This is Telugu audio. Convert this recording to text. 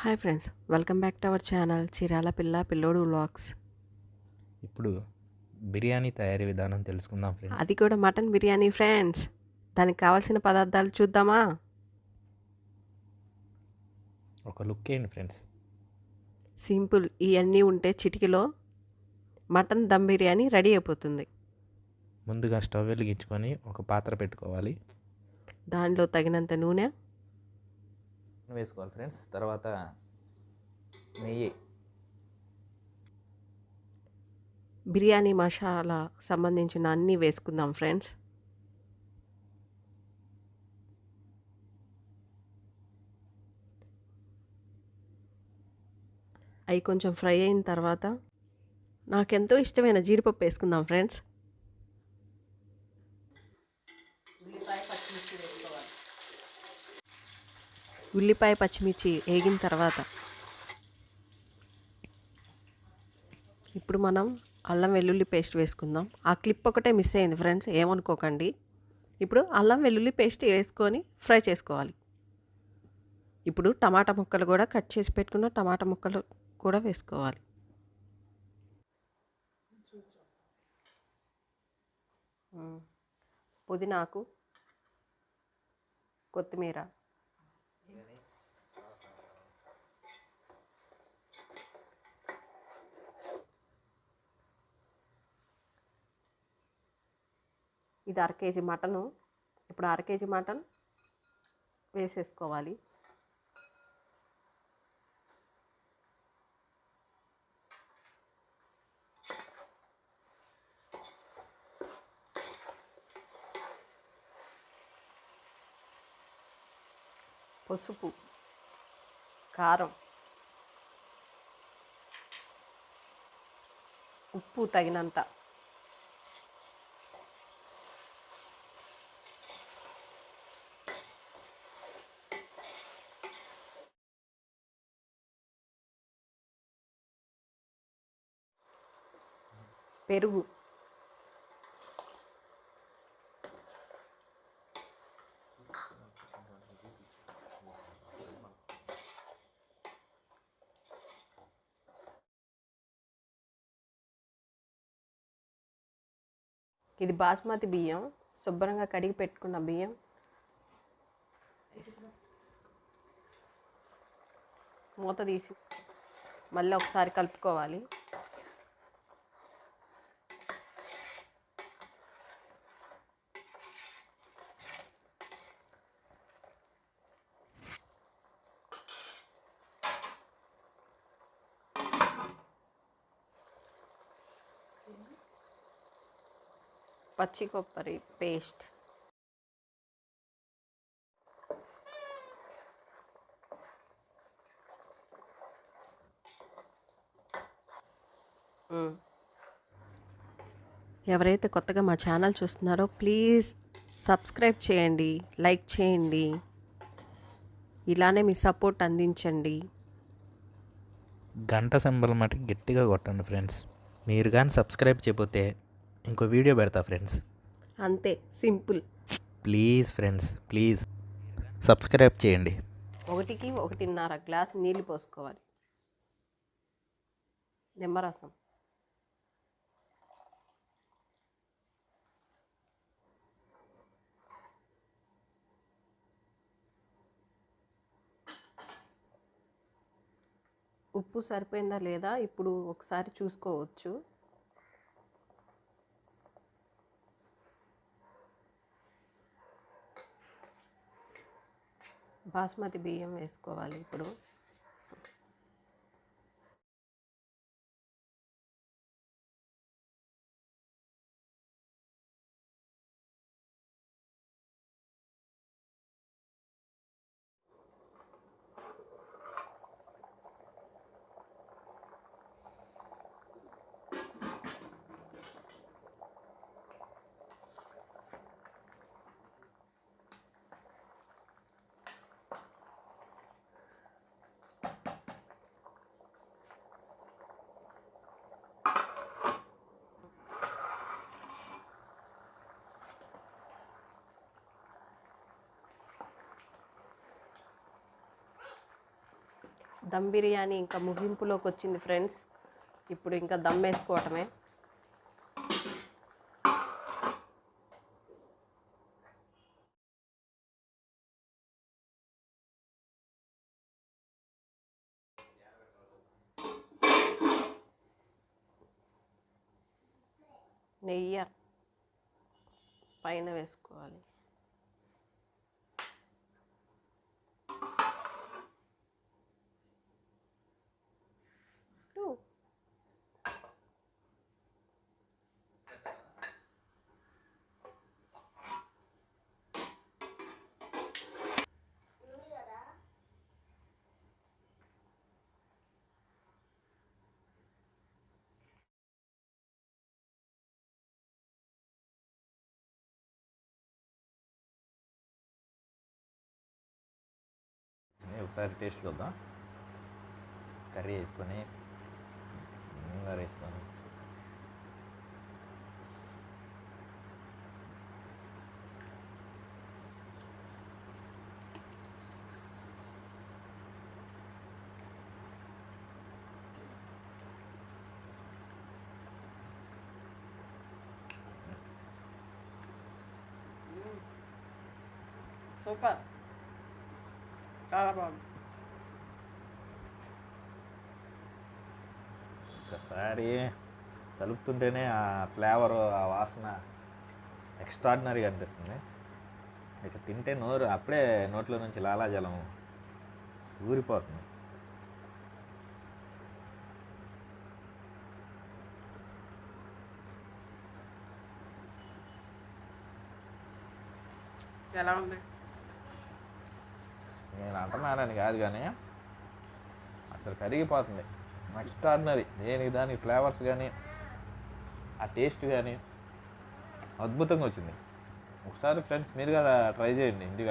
Hi friends welcome back to our channel Chirala పిల్ల పిల్లోడు వ్లాగ్స్. ఇప్పుడు బిర్యానీ తయారీ విధానం తెలుసుకుందాం ఫ్రెండ్స్. అది కూడా మటన్ బిర్యానీ ఫ్రెండ్స్. దానికి కావాల్సిన పదార్థాలు చూద్దామా? ఒక లుక్ వేయండి ఫ్రెండ్స్? సింపుల్ ఇవన్నీ ఉంటే చిటికలో మటన్ దమ్ బిర్యానీ రెడీ అయిపోతుంది. ముందుగా స్టవ్ వెలిగించుకొని ఒక పాత్ర పెట్టుకోవాలి. దానిలో తగినంత నూనె వేసుకోవాలి ఫ్రెండ్స్. తర్వాత నెయ్యి. బిర్యానీ మసాలా సంబంధించిన అన్నీ వేసుకుందాం ఫ్రెండ్స్. అవి కొంచెం ఫ్రై అయిన తర్వాత నాకెంతో ఇష్టమైన జీడిపప్పు వేసుకుందాం ఫ్రెండ్స్. ఉల్లిపాయ పచ్చిమిర్చి ఉల్లిపాయ పచ్చిమిర్చి వేగిన తర్వాత ఇప్పుడు మనం అల్లం వెల్లుల్లి పేస్ట్ వేసుకుందాం. ఆ క్లిప్ ఒకటే మిస్ అయింది ఫ్రెండ్స్ ఏమనుకోకండి. ఇప్పుడు అల్లం వెల్లుల్లి పేస్ట్ వేసుకొని ఫ్రై చేసుకోవాలి. ఇప్పుడు టమాటా ముక్కలు కూడా కట్ చేసి పెట్టుకున్న టమాటా ముక్కలు కూడా వేసుకోవాలి. పుదీనాకు కొత్తిమీర ఇది అర కేజీ మటను. ఇప్పుడు అర కేజీ మటన్ వేసేసుకోవాలి. పసుపు కారం ఉప్పు తగినంత. పెరుగు. ఇది బాస్మతి బియ్యం శుభ్రంగా కడిగి పెట్టుకున్న బియ్యం. మూత తీసి మళ్ళీ ఒకసారి కలుపుకోవాలి. పచ్చి కొబ్బరి పేస్ట్. ఎవరైతే కొత్తగా మా ఛానల్ చూస్తున్నారో ప్లీజ్ సబ్స్క్రైబ్ చేయండి లైక్ చేయండి. ఇలానే మీ సపోర్ట్ అందించండి. గంట సింబల్ మట్టి గట్టిగా కొట్టండి ఫ్రెండ్స్. మీరు కానీ సబ్స్క్రైబ్ చేయకపోతే ఇంకో వీడియో పెడతా ఫ్రెండ్స్ అంతే simple. Please friends please. Subscribe చేయండి. ఒకటికి ఒకటిన్నర గ్లాస్ నీళ్ళు పోసుకోవాలి. నిమ్మరసం. ఉప్పు సరిపోయిందా లేదా? ఇప్పుడు ఒకసారి చూసుకోవచ్చు. బాస్మతి బియ్యం వేసుకోవాలి ఇప్పుడు. దమ్ బిర్యానీ ఇంకా ముగింపులోకి వచ్చింది ఫ్రెండ్స్. ఇప్పుడు ఇంకా దమ్ వేసుకోవటమే. నెయ్యి పైన వేసుకోవాలి. ఒకసారి టేస్ట్ చూద్దాం కర్రీ వేసుకొని ముంగారు వేసుకొని సూపర్ చాలా బాగుంది ఒకసారి కలుపుతుంటేనే ఆ ఫ్లేవర్ ఆ వాసన ఎక్స్ట్రాడినరీగా అనిపిస్తుంది. ఇక తింటే నోరు అప్పుడే నోట్లో నుంచి లాలాజలం ఊరిపోతుంది. ఎలా ఉంది? నేను అంటున్నానని కాదు కానీ అసలు కరిగిపోతుంది. ఎక్స్ట్రాడినరీ దేనికి దాని ఫ్లేవర్స్ కానీ ఆ టేస్ట్ కానీ అద్భుతంగా వచ్చింది. ఒకసారి ఫ్రెండ్స్ మీరు కదా ట్రై చేయండి ఇంటికి